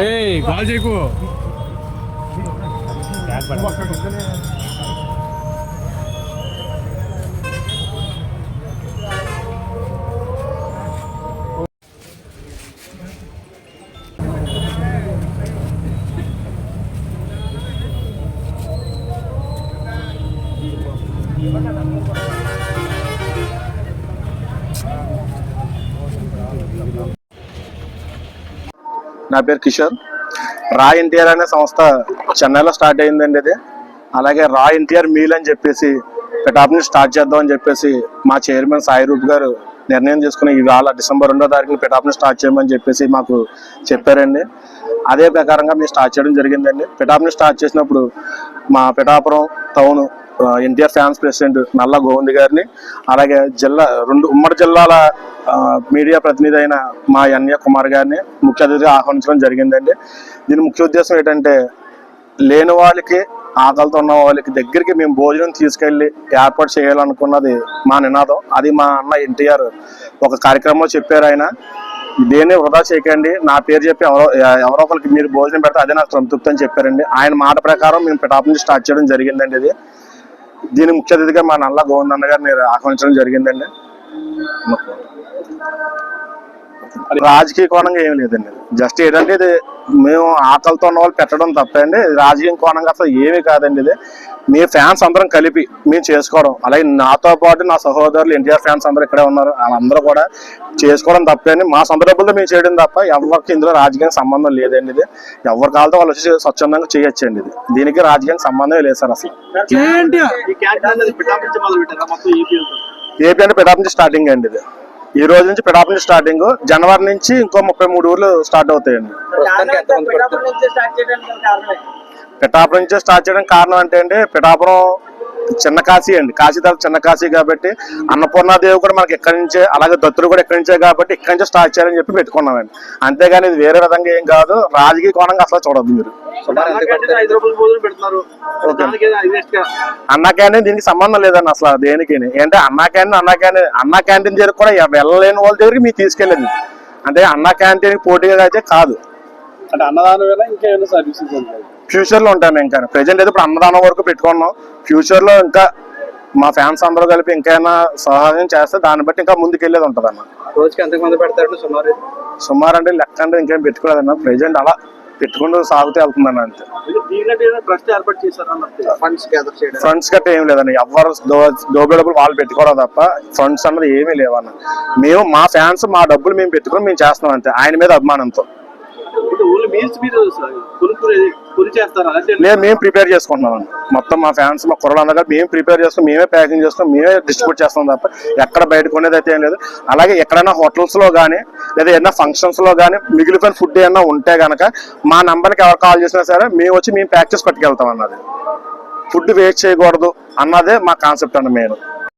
ఏయ్ కాల్ చేయకు నా పేరు కిషోర్. రా ఎన్టీఆర్ అనే సంస్థ చెన్నైలో స్టార్ట్ అయిందండి ఇది. అలాగే రా ఎన్టీఆర్ మీల్ అని చెప్పేసి పెటాప్ని స్టార్ట్ చేద్దాం అని చెప్పేసి మా చైర్మన్ సాయి రూప్ గారు నిర్ణయం తీసుకుని ఇవాళ డిసెంబర్ రెండో తారీఖున పిటాప్ని స్టార్ట్ చేయమని చెప్పేసి మాకు చెప్పారండి. అదే ప్రకారంగా మేము స్టార్ట్ చేయడం జరిగిందండి. పిటాప్ని స్టార్ట్ చేసినప్పుడు మా Pithapuram town NTR fans president Nalla Govind గారిని అలాగే జిల్లా రెండు ఉమ్మడి జిల్లాల మీడియా ప్రతినిధి అయిన మా ఎన్ఏ కుమార్ గారిని ముఖ్య అతిథిగా ఆహ్వానించడం జరిగిందండి. దీని ముఖ్య ఉద్దేశం ఏంటంటే లేని వాళ్ళకి ఆకలితో ఉన్న వాళ్ళకి దగ్గరికి మేము భోజనం తీసుకెళ్ళి ఏర్పాటు చేయాలనుకున్నది మా నినాదం. అది మా అన్న ఎన్టీఆర్ ఒక కార్యక్రమంలో చెప్పారు ఆయన. దేన్ని వృధా చేయకండి నా పేరు చెప్పి ఎవరో ఎవరో ఒకరికి మీరు భోజనం పెడితే అదే నాకు సంతృప్తి అని చెప్పారండి. ఆయన మాట ప్రకారం మేము పిటాప్ నుంచి స్టార్ట్ చేయడం జరిగిందండి ఇది. దీని ముఖ్య అతిథిగా మా నల్ల గోవిందన్న గారిని ఆహ్వానించడం జరిగిందండి. రాజకీయ కోణంగా ఏం లేదండి. జస్ట్ ఏంటంటే ఇది మేము ఆకలితో ఉన్న వాళ్ళు పెట్టడం తప్పండి. ఇది రాజకీయ కోణంగా అసలు ఏమీ కాదండి ఇది. మీ ఫ్యాన్స్ అందరం కలిపి మేము చేసుకోవడం. అలాగే నాతో పాటు నా సహోదరులు ఎన్టీఆర్ ఫ్యాన్స్ అందరూ ఇక్కడే ఉన్నారు. వాళ్ళందరూ కూడా చేసుకోవడం తప్పండి. మా సొంత డబ్బులతో మేము చేయడం తప్ప ఎవరికి ఇందులో రాజకీయం సంబంధం లేదండి ఇది. ఎవరి కాలతో వాళ్ళు వచ్చి స్వచ్ఛందంగా చేయొచ్చండి ఇది. దీనికి రాజకీయం సంబంధమే లేదు సార్ అసలు. ఏపీ అంటే పిడాప్ నుంచి స్టార్టింగ్ అండి ఇది. ఈ రోజు నుంచి పిడాప్ నుంచి స్టార్టింగ్ జనవరి నుంచి ఇంకో ముప్పై మూడు ఊర్లు స్టార్ట్ అవుతాయండి. పిఠాపురం నుంచి స్టార్ట్ చేయడానికి కారణం అంటే అండి పిఠాపురం చిన్న కాశీ అండి. కాశీ తర్వాత చిన్న కాశీ కాబట్టి అన్నపూర్ణాదేవి కూడా మనకి ఎక్కడి నుంచే అలాగే దత్తులు కూడా ఎక్కడి నుంచే కాబట్టి ఇక్కడి నుంచే స్టార్ట్ చేయాలని చెప్పి పెట్టుకున్నామండి. అంతేగాని ఇది వేరే విధంగా ఏం కాదు రాజకీయ కోణంగా అసలు చూడద్దు మీరు. అన్న క్యాంటీన్ దానికి సంబంధం లేదండి అసలు దేనికి ఏంటంటే అన్నా క్యాంటీన్ అన్నా క్యాంటీన్ అన్నా క్యాంటీన్ దగ్గర కూడా వెళ్ళలేని వాళ్ళ దగ్గరికి మీరు తీసుకెళ్ళండి. అంటే అన్నా క్యాంటీన్ పోటీగా అయితే కాదు. అంటే అన్నదానం వేళ ఇంకేమైనా సర్వీసెస్ ఉంటాయి ఫ్యూచర్లో ఉంటాను ఇంకా. ప్రెజెంట్ అయితే ఇప్పుడు అన్నదానం వరకు పెట్టుకున్నాం. ఫ్యూచర్లో ఇంకా మా ఫ్యాన్స్ అందరూ కలిపి ఇంకైనా సహాయం చేస్తే దాన్ని బట్టి ఇంకా ముందుకు వెళ్ళేది ఉంటుంది అన్న రోజుకి ఎంతకు మంది పెడతారు సుమారు? సుమారు అంటే లెక్క అంటే ఇంకేం పెట్టుకోలేదన్న. ప్రెజెంట్ అలా పెట్టుకుంటూ సాగుతూ వెళ్తుందన్న అంతే. ఫండ్స్ గ్యాదర్ చేయడం ఫండ్స్ గట్ట ఏం లేదండి ఎవరు డోబే డబ్బులు వాళ్ళు పెట్టుకోవడం తప్ప ఫండ్స్ అన్నది ఏమీ లేవన్న. మేము మా ఫ్యాన్స్ మా డబ్బులు మేము పెట్టుకుని మేము చేస్తున్నాం అంతే. ఆయన మీద అభిమానంతో. లేదు మేము ప్రిపేర్ చేసుకుంటున్నాం. మొత్తం మా ఫ్యాన్స్ మా కుర్రలు మేము ప్రిపేర్ చేసుకుని మేమే ప్యాకింగ్ చేస్తాం మేమే డిస్ట్రిబ్యూట్ చేస్తాం తప్ప ఎక్కడ బయట కొనేది అయితే ఏం లేదు. అలాగే ఎక్కడైనా హోటల్స్లో కానీ లేదా ఏదైనా ఫంక్షన్స్లో కానీ మిగిలిపోయిన ఫుడ్ ఏమైనా ఉంటే గనక మా నంబర్కి ఎవరు కాల్ చేసినా సరే మేము వచ్చి మేము ప్యాక్ చేసి పట్టుకెళ్తాం అన్నది. ఫుడ్ వేస్ట్ చేయకూడదు అన్నదే మా కాన్సెప్ట్ అండి మెయిన్